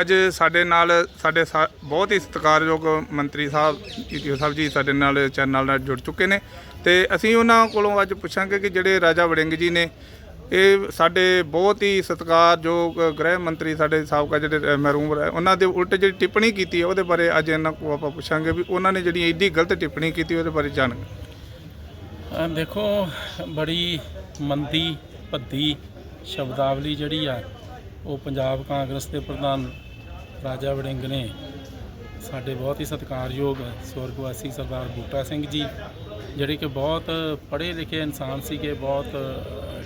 ਅੱਜ ਸਾਡੇ ਨਾਲ, ਸਾਡੇ ਸਾ- ਬਹੁਤ ਹੀ ਸਤਿਕਾਰਯੋਗ ਮੰਤਰੀ ਸਾਹਿਬ ਈਟੀਓ ਸਾਹਿਬ ਜੀ ਸਾਡੇ ਨਾਲ, ਚੈਨਲ ਨਾਲ ਜੁੜ ਚੁੱਕੇ ਨੇ ਤੇ ਅਸੀਂ ਉਹਨਾਂ ਕੋਲੋਂ ਅੱਜ ਪੁੱਛਾਂਗੇ ਕਿ ਜਿਹੜੇ ਰਾਜਾ ਵੜਿੰਗ ਜੀ ਨੇ, ਇਹ ਸਾਡੇ ਬਹੁਤ ਹੀ ਸਤਿਕਾਰਯੋਗ ਗ੍ਰਹਿ ਮੰਤਰੀ ਸਾਡੇ ਸਾਬਕਾ ਜਿਹੜੇ ਮਹਿਰੂਮ ਰਹੇ ਉਹਨਾਂ ਦੇ ਉਲਟ ਜਿਹੜੀ ਟਿੱਪਣੀ ਕੀਤੀ ਹੈ, ਉਹਦੇ ਬਾਰੇ ਅੱਜ ਇਹਨਾਂ ਕੋਲ ਆਪਾਂ ਪੁੱਛਾਂਗੇ ਵੀ ਉਹਨਾਂ ਨੇ ਜਿਹੜੀ ਐਡੀ ਗਲਤ ਟਿੱਪਣੀ ਕੀਤੀ, ਉਹਦੇ ਬਾਰੇ ਜਾਣਗੇ। ਅਹ, ਦੇਖੋ, ਬੜੀ ਮੰਦੀ, ਭੱਦੀ ਸ਼ਬਦਾਵਲੀ ਜਿਹੜੀ ਆ, ਉਹ ਪੰਜਾਬ ਕਾਂਗਰਸ ਦੇ ਪ੍ਰਧਾਨ ਰਾਜਾ ਵੜਿੰਗ ਨੇ ਸਾਡੇ ਬਹੁਤ ਹੀ ਸਤਿਕਾਰਯੋਗ ਸਵਰਗਵਾਸੀ ਸਰਦਾਰ ਬੂਟਾ ਸਿੰਘ ਜੀ, ਜਿਹੜੇ ਕਿ ਬਹੁਤ ਪੜ੍ਹੇ ਲਿਖੇ ਇਨਸਾਨ ਸੀਗੇ, ਬਹੁਤ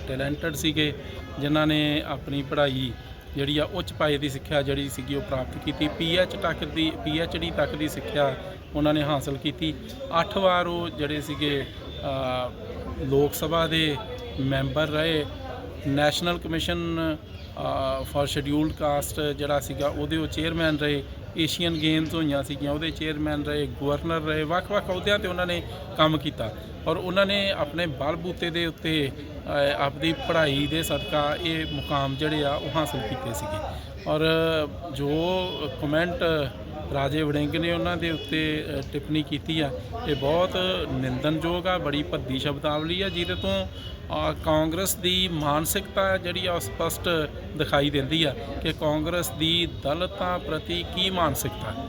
ਟੈਲੈਂਟਡ ਸੀਗੇ, ਜਿਨ੍ਹਾਂ ਨੇ ਆਪਣੀ ਪੜ੍ਹਾਈ ਜਿਹੜੀ ਆ ਉੱਚ ਪਾਏ ਦੀ ਸਿੱਖਿਆ ਜਿਹੜੀ ਸੀਗੀ ਉਹ ਪ੍ਰਾਪਤ ਕੀਤੀ। ਪੀਐਚ ਤੱਕ ਦੀ ਪੀਐਚਡੀ ਤੱਕ ਦੀ ਸਿੱਖਿਆ ਉਹਨਾਂ ਨੇ ਹਾਸਲ ਕੀਤੀ। 8 ਵਾਰ ਉਹ ਜਿਹੜੇ ਸੀਗੇ ਲੋਕ ਸਭਾ ਦੇ ਮੈਂਬਰ ਰਹੇ। National commission for scheduled caste ਜਿਹੜਾ ਸੀਗਾ, ਉਹਦੇ ਉਹ ਚੇਅਰਮੈਨ ਰਹੇ ਏਸ਼ੀਅਨ ਗੇਮਸ ਹੋਈਆਂ ਸੀਗੀਆਂ, ਉਹਦੇ ਚੇਅਰਮੈਨ ਰਹੇ ਗਵਰਨਰ ਰਹੇ, ਵੱਖ-ਵੱਖ ਅਹੁਦਿਆਂ ਤੇ ਉਹਨਾਂ ਨੇ ਕੰਮ ਕੀਤਾ। ਔਰ ਉਹਨਾਂ ਨੇ ਆਪਣੇ ਬਲਬੂਤੇ ਦੇ ਉੱਤੇ ਆਪਣੀ ਪੜ੍ਹਾਈ ਦੇ ਸਦਕਾ ਇਹ ਮੁਕਾਮ ਜਿਹੜੇ ਆ, ਉਹ ਹਾਸਲ ਕੀਤੇ ਸੀਗੇ। ਔਰ ਜੋ ਕਮੈਂਟ ਰਾਜੇ ਵੜਿੰਗ ਨੇ ਉਹਨਾਂ ਦੇ ਉੱਤੇ ਟਿੱਪਣੀ ਕੀਤੀ ਆ। ਇਹ ਬਹੁਤ ਨਿੰਦਨਯੋਗ ਆ, ਬੜੀ ਭੱਦੀ ਸ਼ਬਦਾਵਲੀ ਆ, ਜਿਹਦੇ ਤੋਂ ਕਾਂਗਰਸ ਦੀ ਮਾਨਸਿਕਤਾ ਜਿਹੜੀ ਆ, ਉਹ ਸਪਸ਼ਟ ਦਿਖਾਈ ਦਿੰਦੀ ਆ ਕਿ ਕਾਂਗਰਸ ਦੀ ਦਲਿਤਾਂ ਪ੍ਰਤੀ ਕੀ ਮਾਨਸਿਕਤਾ। ਹੈ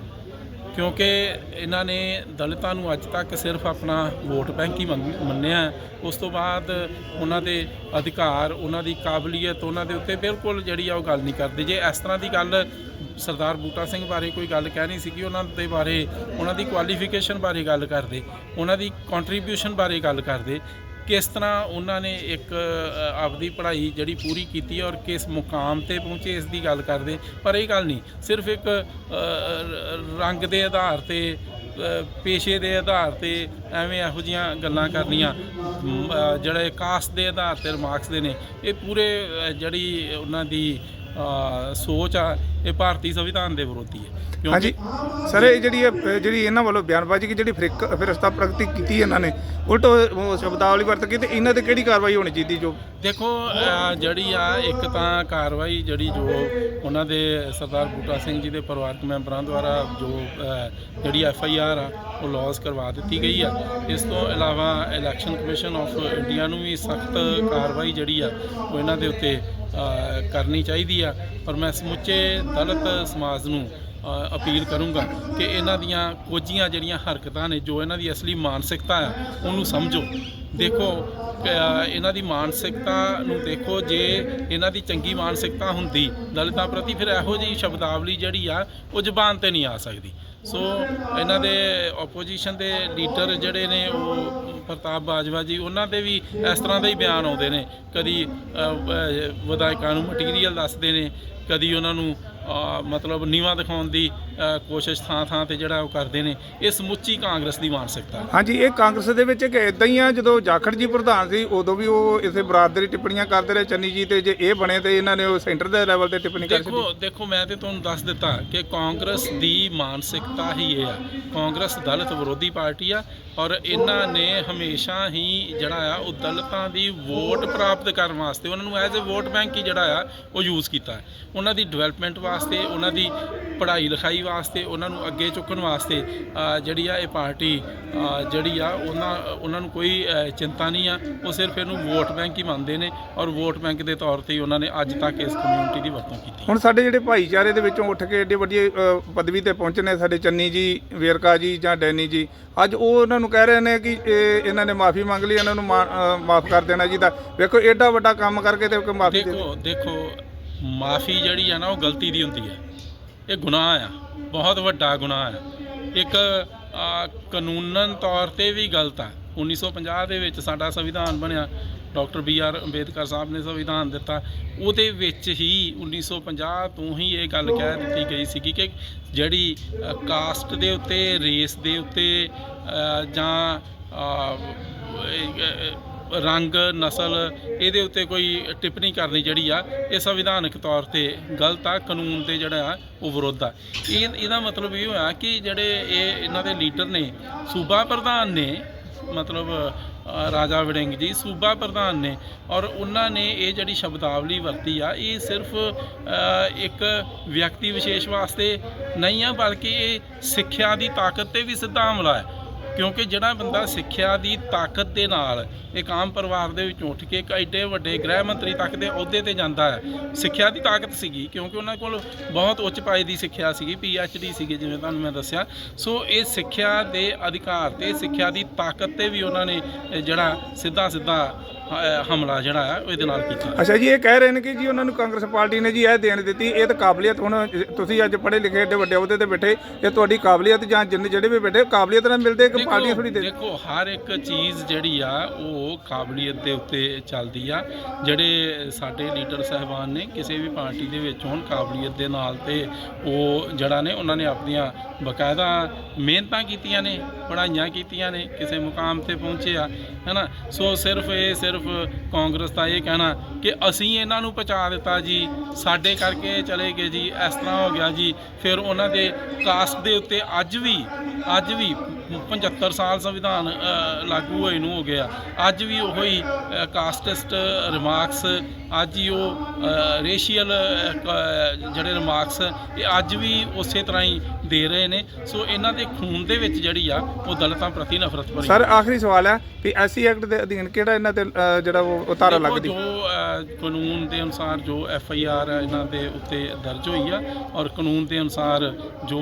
ਕਿਉਂਕਿ ਇਹਨਾਂ ਨੇ ਦਲਿਤਾਂ ਨੂੰ ਅੱਜ ਤੱਕ ਸਿਰਫ ਆਪਣਾ ਵੋਟ ਬੈਂਕ ਹੀ ਮੰਨ- ਮੰਨਿਆ। ਹੈ। ਉਸ ਤੋਂ ਬਾਅਦ ਉਹਨਾਂ ਦੇ ਅਧਿਕਾਰ, ਉਹਨਾਂ ਦੀ ਕਾਬਲੀਅਤ, ਉਹਨਾਂ ਦੇ ਉੱਤੇ ਬਿਲਕੁਲ ਜਿਹੜੀ ਆ, ਉਹ ਗੱਲ ਨਹੀਂ ਕਰਦੇ। ਜੇ ਇਸ ਤਰ੍ਹਾਂ ਦੀ ਗੱਲ ਸਰਦਾਰ ਬੂਟਾ ਸਿੰਘ ਬਾਰੇ ਕੋਈ ਗੱਲ ਕਹਿ ਨਹੀਂ ਸੀਗੀ, ਉਹਨਾਂ ਦੇ ਬਾਰੇ, ਉਹਨਾਂ ਦੀ ਕੁਆਲੀਫਿਕੇਸ਼ਨ ਬਾਰੇ ਗੱਲ ਕਰਦੇ, ਉਹਨਾਂ ਦੀ ਕੰਟਰੀਬਿਊਸ਼ਨ ਬਾਰੇ ਗੱਲ ਕਰਦੇ, ਕਿਸ ਤਰ੍ਹਾਂ ਉਹਨਾਂ ਨੇ ਇੱਕ ਆਪਦੀ ਪੜ੍ਹਾਈ ਜਿਹੜੀ ਪੂਰੀ ਕੀਤੀ ਔਰ ਕਿਸ ਮੁਕਾਮ ਤੇ ਪਹੁੰਚੇ, ਇਸ ਦੀ ਗੱਲ ਕਰਦੇ, ਪਰ ਇਹ ਗੱਲ ਨਹੀਂ, ਸਿਰਫ ਇੱਕ ਰੰਗ ਦੇ ਆਧਾਰ ਤੇ ਪੇਸ਼ੇ ਦੇ ਆਧਾਰ ਤੇ ਐਵੇਂ ਇਹੋ ਜੀਆਂ ਗੱਲਾਂ ਕਰਨੀਆਂ ਜਿਹੜੇ ਕਾਸਟ ਦੇ ਆਧਾਰ ਤੇ ਰਿਮਾਰਕਸ ਦੇ ਨੇ, ਇਹ ਪੂਰੇ ਜਿਹੜੀ ਉਹਨਾਂ ਦੀ ਸੋਚ ਆ ਇਹ ਭਾਰਤੀ ਸੰਵਿਧਾਨ ਦੇ ਵਿਰੋਧੀ ਹੈ। ਹਾਂਜੀ। ਸਰ ਇਹ ਜਿਹੜੀ ਇਹ- ਜਿਹੜੀ ਇਹਨਾਂ ਵੱਲੋਂ ਬਿਆਨਬਾਜ਼ੀ ਕੀ ਜਿਹੜੀ ਫਿਰਕ ਫਿਰਸਤਾ ਪ੍ਰਗਤੀ ਕੀਤੀ ਇਹਨਾਂ ਨੇ ਉਲਟ ਉਹ ਸ਼ਬਦਾਵਲੀ ਵਰਤ ਕੇ ਤੇ ਇਹਨਾਂ ਤੇ ਕਿਹੜੀ ਕਾਰਵਾਈ ਹੋਣੀ ਚਾਹੀਦੀ ਜੋ? ਦੇਖੋ ਅਹ ਜਿਹੜੀ ਆ ਇੱਕ ਤਾਂ ਕਾਰਵਾਈ ਜਿਹੜੀ ਜੋ ਉਹਨਾਂ ਦੇ ਸਰਦਾਰ ਬੂਟਾ ਸਿੰਘ ਜੀ ਦੇ ਪਰਿਵਾਰਕ ਮੈਂਬਰਾਂ ਦੁਆਰਾ ਜੋ ਅਹ ਜਿਹੜੀ ਐਫ ਆਈ ਆਰ ਆ ਉਹ ਲੌਸ ਕਰਵਾ ਦਿੱਤੀ ਗਈ ਆ। ਇਸ ਤੋਂ ਇਲਾਵਾ ਇਲੈਕਸ਼ਨ ਕਮਿਸ਼ਨ ਆਫ ਇੰਡੀਆ ਨੂੰ ਵੀ ਸਖਤ ਕਾਰਵਾਈ ਜਿਹੜੀ ਆ ਉਹ ਇਹਨਾਂ ਦੇ ਉੱਤੇ ਕਰਨੀ ਚਾਹੀਦੀ ਆ, ਪਰ ਮੈਂ ਸਮੁੱਚੇ ਦਲਿਤ ਸਮਾਜ ਨੂੰ ਅਪੀਲ ਕਰੂੰਗਾ ਕਿ ਇਹਨਾਂ ਦੀਆਂ ਕੋਝੀਆਂ ਜਿਹੜੀਆਂ ਹਰਕਤਾਂ ਨੇ, ਜੋ ਇਹਨਾਂ ਦੀ ਅਸਲੀ ਮਾਨਸਿਕਤਾ ਆ, ਉਹਨੂੰ ਸਮਝੋ। ਦੇਖੋ ਇਹਨਾਂ ਦੀ ਮਾਨਸਿਕਤਾ ਨੂੰ ਦੇਖੋ, ਜੇ ਇਹਨਾਂ ਦੀ ਚੰਗੀ ਮਾਨਸਿਕਤਾ ਹੁੰਦੀ, ਦਲਿਤਾਂ ਪ੍ਰਤੀ ਫਿਰ ਇਹੋ ਜਿਹੀ ਸ਼ਬਦਾਵਲੀ ਜਿਹੜੀ ਆ, ਉਹ ਜ਼ਬਾਨ ਤੇ ਨਹੀਂ ਆ ਸਕਦੀ। ਸੋ, ਇਹਨਾਂ ਦੇ ਆਪੋਜੀਸ਼ਨ ਦੇ ਲੀਡਰ ਜਿਹੜੇ ਨੇ, ਉਹ ਪ੍ਰਤਾਪ ਬਾਜਵਾ ਜੀ, ਉਹਨਾਂ ਦੇ ਵੀ ਇਸ ਤਰ੍ਹਾਂ ਦੇ ਹੀ ਬਿਆਨ ਆਉਂਦੇ ਨੇ। ਕਦੀ ਵਿਧਾਇਕਾਂ ਨੂੰ ਮਟੀਰੀਅਲ ਦੱਸਦੇ ਨੇ, ਕਦੀ ਉਹਨਾਂ ਨੂੰ ਮਤਲਬ ਨੀਵਾ ਦਿਖਾਉਣ ਦੀ ਕੋਸ਼ਿਸ਼ ਥਾਂ ਥਾਂ ਤੇ ਜਿਹੜਾ ਉਹ ਕਰਦੇ ਨੇ ਇਹ ਸਮੁੱਚੀ ਕਾਂਗਰਸ ਦੀ ਮਾਨਸਿਕਤਾ ਹਾਂਜੀ ਇਹ ਕਾਂਗਰਸ ਦੇ ਵਿੱਚ ਕਿ ਇਦਾਂ ਹੀ ਆ ਜਦੋਂ ਜਾਖੜ ਜੀ ਪ੍ਰਧਾਨ ਸੀ ਉਦੋਂ ਵੀ ਉਹ ਇਸੇ ਬਰਾਦਰੀ ਟਿੱਪਣੀਆਂ ਕਰਦੇ ਰਹੇ ਚੰਨੀ ਜੀ ਤੇ ਜੇ ਇਹ ਬਣੇ ਤੇ ਇਹਨਾਂ ਨੇ ਉਹ ਸੈਂਟਰ ਦੇ ਲੈਵਲ ਤੇ ਟਿੱਪਣੀ ਕਰ ਦੇਖੋ ਦੇਖੋ ਮੈਂ ਤੇ ਤੁਹਾਨੂੰ ਦੱਸ ਦਿੱਤਾ ਕਿ ਕਾਂਗਰਸ ਦੀ ਮਾਨਸਿਕਤਾ ਹੀ ਇਹ ਆ। ਕਾਂਗਰਸ ਦਲਿਤ ਵਿਰੋਧੀ ਪਾਰਟੀ ਆ ਔਰ ਇਹਨਾਂ ਨੇ ਹਮੇਸ਼ਾ ਹੀ ਜਿਹੜਾ ਆ ਉਹ ਦਲਿਤਾਂ ਦੀ ਵੋਟ ਪ੍ਰਾਪਤ ਕਰਨ ਵਾਸਤੇ ਉਹਨਾਂ ਨੂੰ ਐਜ਼ ਅ ਵੋਟ ਬੈਂਕ ਹੀ ਜਿਹੜਾ ਆ ਉਹ ਯੂਜ਼ ਕੀਤਾ। ਉਹਨਾਂ ਦੀ ਡਿਵੈਲਪਮੈਂਟ ਵਾਸਤੇ ਉਹਨਾਂ ਦੀ ਪੜ੍ਹਾਈ ਲਿਖਾਈ ਵਾਸਤੇ ਉਹਨਾਂ ਨੂੰ ਅੱਗੇ ਚੁੱਕਣ ਵਾਸਤੇ ਜਿਹੜੀ ਆ ਇਹ ਪਾਰਟੀ ਜਿਹੜੀ ਆ ਉਹਨਾਂ ਉਹਨਾਂ ਨੂੰ ਕੋਈ ਚਿੰਤਾ ਨਹੀਂ ਆ। ਉਹ ਸਿਰਫ ਇਹਨੂੰ ਵੋਟ ਬੈਂਕ ਹੀ ਮੰਨਦੇ ਨੇ ਔਰ ਵੋਟ ਬੈਂਕ ਦੇ ਤੌਰ ਤੇ ਹੀ ਉਹਨਾਂ ਨੇ ਅੱਜ ਤੱਕ ਇਸ ਕਮਿਊਨਿਟੀ ਦੀ ਵਰਤੋਂ ਕੀਤੀ ਹੁਣ ਸਾਡੇ ਜਿਹੜੇ ਭਾਈਚਾਰੇ ਦੇ ਵਿੱਚੋਂ ਉੱਠ ਕੇ ਏਡੇ ਵੱਡੀ ਪਦਵੀ ਤੇ ਪਹੁੰਚੇ ਨੇ ਸਾਡੇ ਚੰਨੀ ਜੀ ਵੇਰਕਾ ਜੀ ਜਾਂ ਡੈਨੀ ਜੀ ਅੱਜ ਉਹ ਉਹਨਾਂ ਨੂੰ ਕਹਿ ਰਹੇ ਨੇ ਕਿ ਇਹ ਇਹਨਾਂ ਨੇ ਮਾਫੀ ਮੰਗ ਲਈ ਇਹਨਾਂ ਨੂੰ ਮਾਫ ਕਰ ਦੇਣਾ ਚਾਹੀਦਾ ਵੇਖੋ ਏਡਾ ਵੱਡਾ ਕੰਮ ਕਰਕੇ ਤੇ ਮਾਫੀ ਦੇ ਦੇਖੋ ਦੇਖੋ ਮਾਫੀ ਜਿਹੜੀ ਆ ਨਾ ਉਹ ਗਲਤੀ ਦੀ ਹੁੰਦੀ ਹੈ ਇਹ ਗੁਨਾਹ ਆ ਬਹੁਤ ਵੱਡਾ ਗੁਨਾਹ ਆ। ਇੱਕ ਆ, ਕਾਨੂੰਨਨ ਤੌਰ ਤੇ ਵੀ ਗਲਤ ਆ। 1950 ਦੇ ਵਿੱਚ ਸਾਡਾ ਸੰਵਿਧਾਨ ਬਣਿਆ। Doctor B R Ambedkar sahib ਨੇ ਸੰਵਿਧਾਨ ਦਿੱਤਾ। ਉਹਦੇ ਵਿੱਚ ਹੀ 1950 ਤੋਂ ਹੀ ਇਹ ਗੱਲ ਕਹਿ ਦਿੱਤੀ ਗਈ ਸੀਗੀ ਕਿ ਜਿਹੜੀ ਕਾਸਟ ਦੇ ਉੱਤੇ ਰੇਸ ਦੇ ਉੱਤੇ ਜਾਂ ਰੰਗ, ਨਸਲ, ਇਹਦੇ ਉੱਤੇ ਕੋਈ ਟਿੱਪਣੀ ਕਰਨੀ ਜਿਹੜੀ ਆ, ਇਹ ਸੰਵਿਧਾਨਕ ਤੌਰ ਤੇ ਗਲਤ ਆ, ਕਾਨੂੰਨ ਦੇ ਜਿਹੜਾ ਆ, ਉਹ ਵਿਰੋਧ ਆ। ਇਹ, ਇਹਦਾ ਮਤਲਬ ਇਹ ਹੋਇਆ ਕਿ ਜਿਹੜੇ ਇਹ, ਇਹਨਾਂ ਦੇ ਲੀਡਰ ਨੇ, ਸੂਬਾ ਪ੍ਰਧਾਨ ਨੇ, ਮਤਲਬ ਰਾਜਾ ਵੜਿੰਗ ਜੀ, ਸੂਬਾ ਪ੍ਰਧਾਨ ਨੇ, ਔਰ ਉਹਨਾਂ ਨੇ ਇਹ ਜਿਹੜੀ ਸ਼ਬਦਾਵਲੀ ਵਰਤੀ ਆ, ਇਹ ਸਿਰਫ ਇੱਕ ਵਿਅਕਤੀ ਵਿਸ਼ੇਸ਼ ਵਾਸਤੇ ਨਹੀਂ ਆ, ਬਲਕਿ ਇਹ ਸਿੱਖਿਆ ਦੀ ਤਾਕਤ ਤੇ ਵੀ ਸਿੱਧਾ ਹਮਲਾ ਹੈ। ਕਿਉਂਕਿ ਜਿਹੜਾ ਬੰਦਾ ਸਿੱਖਿਆ ਦੀ ਤਾਕਤ ਦੇ ਨਾਲ ਇੱਕ ਆਮ ਪਰਿਵਾਰ ਦੇ ਵਿੱਚ ਉੱਠ ਕੇ ਐਡੇ ਵੱਡੇ ਗ੍ਰਹਿ ਮੰਤਰੀ ਤੱਕ ਦੇ ਅਹੁਦੇ ਤੇ ਜਾਂਦਾ ਹੈ, ਸਿੱਖਿਆ ਦੀ ਤਾਕਤ ਸੀਗੀ, ਕਿਉਂਕਿ ਉਹਨਾਂ ਕੋਲ ਬਹੁਤ ਉੱਚ ਪਾਏ ਦੀ ਸਿੱਖਿਆ ਸੀਗੀ ਪੀ ਐਚ ਡੀ ਸੀਗੀ ਜਿਵੇਂ ਤੁਹਾਨੂੰ ਮੈਂ ਦੱਸਿਆ। ਸੋ ਇਹ ਸਿੱਖਿਆ ਦੇ ਅਧਿਕਾਰ ਤੇ, ਸਿੱਖਿਆ ਦੀ ਤਾਕਤ ਤੇ ਵੀ ਉਹਨਾਂ ਨੇ ਜਿਹੜਾ ਸਿੱਧਾ ਸਿੱਧਾ ਅ, ਹਮਲਾ ਜਿਹੜਾ ਉਹ ਇਹਦੇ ਨਾਲ ਕੀਤਾ। ਅੱਛਾ ਜੀ ਇਹ ਕਹਿ ਰਹੇ ਨੇ ਕਿ ਜੀ ਉਹਨਾਂ ਨੂੰ ਕਾਂਗਰਸ ਪਾਰਟੀ ਨੇ ਜੀ ਇਹ ਦੇਣ ਦਿੱਤੀ। ਇਹ ਤਾਂ ਕਾਬਲੀਅਤ ਹੁਣ ਤੁਸੀਂ ਅੱਜ ਪੜ੍ਹੇ ਲਿਖੇ ਏਡੇ ਵੱਡੇ ਅਹੁਦੇ ਤੇ ਬੈਠੇ ਇਹ ਤੁਹਾਡੀ ਕਾਬਲੀਅਤ ਜਾਂ ਜਿੰਨੇ ਜਿਹੜੇ ਵੀ ਬੈਠੇ ਕਾਬਲੀਅਤ ਨਾਲ ਮਿਲਦੇ ਕਿ ਪਾਰਟੀਆਂ ਥੋੜੀ ਦੇ ਦੇਖੋ ਹਰ ਇੱਕ ਚੀਜ਼ ਜਿਹੜੀ ਆ ਉਹ ਕਾਬਲੀਅਤ ਦੇ ਉੱਤੇ ਚੱਲਦੀ ਆ। ਜਿਹੜੇ ਸਾਡੇ ਲੀਡਰ ਸਹਿਬਾਨ ਨੇ ਕਿਸੇ ਵੀ ਪਾਰਟੀ ਦੇ ਵਿੱਚ ਹੋਣ ਕਾਬਲੀਅਤ ਦੇ ਨਾਲ ਤੇ ਉਹ ਜਿਹੜਾ ਨੇ ਉਹਨਾਂ ਨੇ ਆਪਣੀਆਂ ਬਕਾਇਦਾ ਮਿਹਨਤਾਂ ਕੀਤੀਆਂ ਨੇ। ਪੜ੍ਹਾਈਆਂ ਕੀਤੀਆਂ ਨੇ, ਕਿਸੇ ਮੁਕਾਮ ਤੇ ਪਹੁੰਚੇ ਆ ਹੈਨਾ? ਸੋ ਸਿਰਫ ਇਹ ਸਿਰਫ ਕਾਂਗਰਸ ਦਾ ਇਹ ਕਹਿਣਾ ਕਿ ਅਸੀਂ ਇਹਨਾਂ ਨੂੰ ਪਹੁੰਚਾ ਦਿੱਤਾ ਜੀ, ਸਾਡੇ ਕਰਕੇ ਚਲੇ ਗਏ ਜੀ, ਇਸ ਤਰ੍ਹਾਂ ਹੋ ਗਿਆ ਜੀ। ਫਿਰ ਉਹਨਾਂ ਦੇ ਕਾਸਟ ਦੇ ਉੱਤੇ ਅੱਜ ਵੀ ਅੱਜ ਵੀ 75 ਸਾਲ ਸੰਵਿਧਾਨ ਲਾਗੂ ਹੋਏ ਨੂੰ ਹੋ ਗਿਆ। ਅੱਜ ਵੀ ਉਹੋ ਹੀ ਕਾਸਟਿਸਟ ਰਿਮਾਰਕਸ, ਅੱਜ ਹੀ ਉਹ ਰੇਸ਼ੀਅਲ ਜਿਹੜੇ ਰਿਮਾਰਕਸ, ਇਹ ਅੱਜ ਵੀ ਉਸੇ ਤਰ੍ਹਾਂ ਹੀ ਦੇ ਰਹੇ ਨੇ। ਸੋ ਇਹਨਾਂ ਦੇ ਖੂਨ ਦੇ ਵਿੱਚ ਜਿਹੜੀ ਆ ਉਹ ਦਲਿਤਾਂ ਪ੍ਰਤੀ ਨਫ਼ਰਤ ਭਰੀ ਸਰ ਆਖਰੀ ਸਵਾਲ ਹੈ ਕਿ ਐਸਸੀ ਐਕਟ ਦੇ ਅਧੀਨ ਕਿਹੜਾ ਇਹਨਾਂ ਤੇ ਅ, ਜਿਹੜਾ ਉਹ ਉਹ ਧਾਰਾ ਦੇਖੋ, ਲੱਗਦੀ? ਜੋ ਅ, ਕਾਨੂੰਨ ਦੇ ਅਨੁਸਾਰ ਜੋ ਐਫ ਆਈ ਆਰ ਇਹਨਾਂ ਦੇ ਉੱਤੇ ਦਰਜ ਹੋਈ ਆ ਔਰ ਕਾਨੂੰਨ ਦੇ ਅਨੁਸਾਰ ਜੋ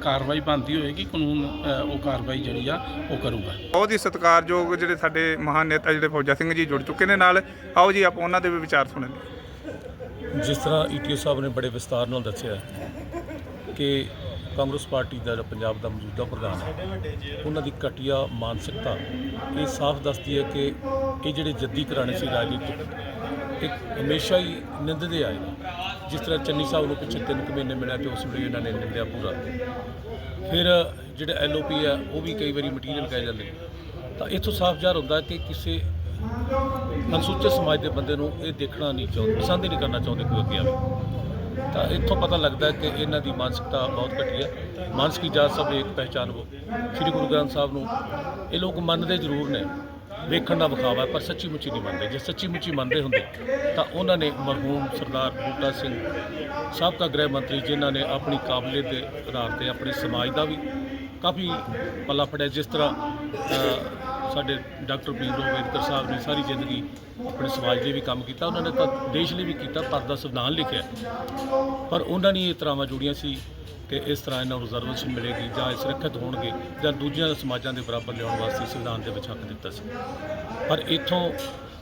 ਕਾਰਵਾਈ ਬਣਦੀ ਹੋਏਗੀ ਕਾਨੂੰਨ ਉਹ ਕਾਰਵਾਈ ਜਿਹੜੀ ਆ ਉਹ ਕਰੂਗਾ। ਬਹੁਤ ਹੀ ਸਤਿਕਾਰਯੋਗ ਜਿਹੜੇ ਸਾਡੇ ਮਹਾਨ ਨੇਤਾ ਜਿਹੜੇ ਫੌਜਾ ਸਿੰਘ ਜੀ ਜੁੜ ਚੁੱਕੇ ਨੇ ਨਾਲ। ਆਓ ਜੀ ਆਪਾਂ ਉਹਨਾਂ ਦੇ ਵੀ ਵਿਚਾਰ ਸੁਣੀਏ ਜਿਸ ਤਰ੍ਹਾਂ ਈਟੀਓ ਸਾਹਿਬ ਨੇ ਬੜੇ ਵਿਸਤਾਰ ਨਾਲ ਦੱਸਿਆ ਕਿ ਕਾਂਗਰਸ ਪਾਰਟੀ ਦਾ ਜਿਹੜਾ ਪੰਜਾਬ ਦਾ ਮੌਜੂਦਾ ਪ੍ਰਧਾਨ ਹੈ, ਉਹਨਾਂ ਦੀ ਘਟੀਆ ਮਾਨਸਿਕਤਾ ਇਹ ਸਾਫ਼ ਦੱਸਦੀ ਹੈ ਕਿ ਇਹ ਜਿਹੜੇ ਜੱਦੀ ਘਰਾਣੇ ਸੀ ਰਾਜਨੀਤਿਕ ਇੱਕ ਹਮੇਸ਼ਾ ਹੀ ਨਿੰਦਦੇ ਆਏ ਨੇ। ਜਿਸ ਤਰ੍ਹਾਂ ਚੰਨੀ ਸਾਹਿਬ ਨੂੰ ਪਿੱਛੇ ਤਿੰਨ ਕੁ ਮਹੀਨੇ ਮਿਲਿਆ ਤੇ ਉਸ ਵੇਲੇ ਇਹਨਾਂ ਨੇ ਨਿੰਦਿਆ ਪੂਰਾ। ਫਿਰ ਜਿਹੜੇ ਐਲਓਪੀ ਆ, ਉਹ ਵੀ ਕਈ ਵਾਰੀ ਮਟੀਰੀਅਲ ਕਹਿ ਜਾਂਦੇ ਤਾਂ ਇੱਥੋਂ ਸਾਫ਼ ਜ਼ਾਹਰ ਹੁੰਦਾ ਕਿ ਕਿਸੇ ਅਨੁਸੂਚਿਤ ਸਮਾਜ ਦੇ ਬੰਦੇ ਨੂੰ ਇਹ ਦੇਖਣਾ ਨਹੀਂ ਚਾਹੁੰਦੇ, ਪਸੰਦ ਹੀ ਨਹੀਂ ਕਰਨਾ ਚਾਹੁੰਦੇ ਕੋਈ ਅੱਗੇ ਆਵੇ ਤਾਂ ਇੱਥੋਂ ਪਤਾ ਲੱਗਦਾ ਕਿ ਇਹਨਾਂ ਦੀ ਮਾਨਸਿਕਤਾ ਬਹੁਤ ਘਟੀ ਹੈ। ਮਾਨਸਿਕ ਜਾਤ ਸਭ ਇੱਕ ਪਹਿਚਾਨ ਉਹ ਸ੍ਰੀ ਗੁਰੂ ਗ੍ਰੰਥ ਸਾਹਿਬ ਨੂੰ ਇਹ ਲੋਕ ਮੰਨਦੇ ਜ਼ਰੂਰ ਨੇ। ਵੇਖਣ ਦਾ ਵਿਖਾਵਾ ਹੈ, ਪਰ ਸੱਚੀ ਮੁੱਚੀ ਨਹੀਂ ਮੰਨਦੇ। ਜੇ ਸੱਚੀ ਮੁੱਚੀ ਮੰਨਦੇ ਹੁੰਦੇ ਤਾਂ ਉਹਨਾਂ ਨੇ ਮਰਹੂਮ ਸਰਦਾਰ ਬੂਟਾ ਸਿੰਘ ਸਾਬਕਾ ਗ੍ਰਹਿ ਮੰਤਰੀ ਜਿਨ੍ਹਾਂ ਨੇ ਆਪਣੀ ਕਾਬਲੀਅਤ ਦੇ ਆਧਾਰ ਤੇ ਆਪਣੇ ਸਮਾਜ ਦਾ ਵੀ ਕਾਫੀ ਪੱਲਾ ਫੜਿਆ। ਜਿਸ ਤਰ੍ਹਾਂ ਸਾਡੇ ਡਾਕਟਰ ਭੀਮ ਰਾਓ ਅੰਬੇਦਕਰ ਸਾਹਿਬ ਨੇ ਸਾਰੀ ਜ਼ਿੰਦਗੀ ਆਪਣੇ ਸਮਾਜ ਲਈ ਵੀ ਕੰਮ ਕੀਤਾ, ਉਹਨਾਂ ਨੇ ਤਾਂ ਦੇਸ਼ ਲਈ ਵੀ ਕੀਤਾ ਭਾਰਤ ਦਾ ਸੰਵਿਧਾਨ ਲਿਖਿਆ। ਪਰ ਉਹਨਾਂ ਨੇ ਇਹ ਤਰ੍ਹਾਂਵਾਂ ਜੁੜੀਆਂ ਸੀ ਕਿ ਇਸ ਤਰ੍ਹਾਂ ਇਹਨਾਂ ਨੂੰ ਰਿਜ਼ਰਵੇਸ਼ਨ ਮਿਲੇਗੀ ਜਾਂ ਇਹ ਸੁਰੱਖਿਅਤ ਹੋਣਗੇ ਜਾਂ ਦੂਜਿਆਂ ਸਮਾਜਾਂ ਦੇ ਬਰਾਬਰ ਲਿਆਉਣ ਵਾਸਤੇ ਸੰਵਿਧਾਨ ਦੇ ਵਿੱਚ ਹੱਕ ਦਿੱਤਾ ਸੀ। ਪਰ ਇੱਥੋਂ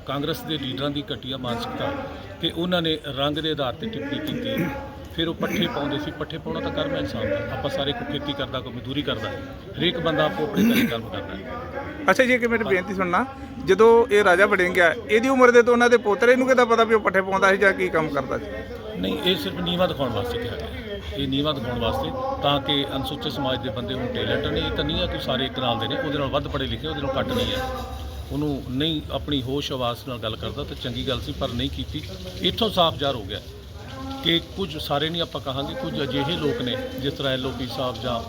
ਕਾਂਗਰਸ ਦੇ ਲੀਡਰਾਂ ਦੀ ਘਟੀਆ ਮਾਨਸਿਕਤਾ ਕਿ ਉਹਨਾਂ ਨੇ ਰੰਗ ਦੇ ਆਧਾਰ ਤੇ ਟਿੱਪਣੀ ਕੀਤੀ। ਫਿਰ ਉਹ ਪੱਠੇ ਪਾਉਂਦੇ ਸੀ ਪੱਠੇ ਪਾਉਣਾ ਤਾਂ ਕਰਮ ਹੈ ਇਨਸਾਨ ਦਾ ਆਪਾਂ ਸਾਰੇ ਕੋਈ ਖੇਤੀ ਕਰਦਾ ਕੋਈ ਮਜ਼ਦੂਰੀ ਕਰਦਾ ਹਰੇਕ ਬੰਦਾ ਆਪੋ ਆਪਣੇ ਘਰੇ ਕੰਮ ਕਰਦਾ ਹੈ। ਅੱਛਾ ਜੀ ਇੱਕ ਮੇਰੀ ਬੇਨਤੀ ਸੁਣਨਾ। ਜਦੋਂ ਇਹ ਰਾਜਾ ਵੜਿੰਗ ਆ ਇਹਦੀ ਉਮਰ ਦੇ ਤਾਂ ਉਹਨਾਂ ਦੇ ਪੋਤਰੇ ਨੂੰ ਕਿਦਾਂ ਪਤਾ ਵੀ ਉਹ ਪੱਠੇ ਪਾਉਂਦਾ ਸੀ ਜਾਂ ਕੀ ਕੰਮ ਕਰਦਾ ਸੀ? ਨਹੀਂ ਇਹ ਸਿਰਫ ਨੀਵਾ ਦਿਖਾਉਣ ਵਾਸਤੇ ਕਿਹਾ ਗਿਆ ਇਹ ਨੀਵਾ ਦਿਖਾਉਣ ਵਾਸਤੇ ਤਾਂ ਕਿ ਅਨੁਸੂਚਿਤ ਸਮਾਜ ਦੇ ਬੰਦੇ ਹੁਣ ਟੈਲੈਂਟ ਨੇ ਇਹ ਤਾਂ ਨਹੀਂ ਹੈ ਕਿ ਸਾਰੇ ਇੱਕ ਨਾਲ ਦੇ ਨੇ ਉਹਦੇ ਨਾਲ ਵੱਧ ਪੜ੍ਹੇ ਲਿਖੇ ਉਹਦੇ ਨਾਲ ਘੱਟ ਨਹੀਂ ਹੈ ਉਹਨੂੰ ਨਹੀਂ ਆਪਣੀ ਹੋਸ਼ ਆਵਾਜ਼ ਨਾਲ ਗੱਲ ਕਰਦਾ ਤਾਂ ਚੰਗੀ ਗੱਲ ਸੀ ਪਰ ਨਹੀਂ ਕੀਤੀ। ਇੱਥੋਂ ਸਾਫ਼ ਜ਼ਾਹਰ ਹੋ ਗਿਆ। ਕਿ ਕੁਝ ਸਾਰੇ ਨਹੀਂ ਆਪਾਂ ਕਹਾਂਗੇ, ਕੁਝ ਅਜਿਹੇ ਲੋਕ ਨੇ, ਜਿਸ ਤਰ੍ਹਾਂ ਐਲਓਪੀ ਸਾਹਿਬ ਜਾਂ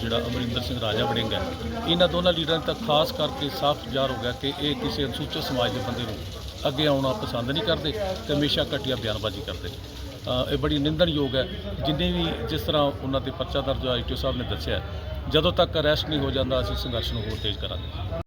ਜਿਹੜਾ ਅਮਰਿੰਦਰ ਸਿੰਘ ਰਾਜਾ ਵੜਿੰਗ ਹੈ, ਇਹਨਾਂ ਦੋਨਾਂ ਲੀਡਰਾਂ ਤੱਕ ਖਾਸ ਕਰਕੇ ਸਾਫ਼ ਜ਼ਾਹਰ ਹੋ ਗਿਆ ਕਿ ਇਹ ਕਿਸੇ ਅਨੁਸੂਚਿਤ ਸਮਾਜ ਦੇ ਬੰਦੇ ਨੂੰ ਅੱਗੇ ਆਉਣਾ ਪਸੰਦ ਨਹੀਂ ਕਰਦੇ ਤੇ ਹਮੇਸ਼ਾ ਘਟੀਆ ਬਿਆਨਬਾਜ਼ੀ ਕਰਦੇ। ਇਹ ਬੜੀ ਨਿੰਦਣਯੋਗ ਹੈ। ਜਿੰਨੇ ਵੀ ਜਿਸ ਤਰ੍ਹਾਂ ਉਹਨਾਂ ਤੇ ਪਰਚਾ ਦਰਜ ਆਈਟੀਓ ਸਾਹਿਬ ਨੇ ਦੱਸਿਆ, ਜਦੋਂ ਤੱਕ ਅਰੈਸਟ ਨਹੀਂ ਹੋ ਜਾਂਦਾ, ਅਸੀਂ ਸੰਘਰਸ਼ ਨੂੰ ਹੋਰ ਤੇਜ਼ ਕਰਾਂਗੇ।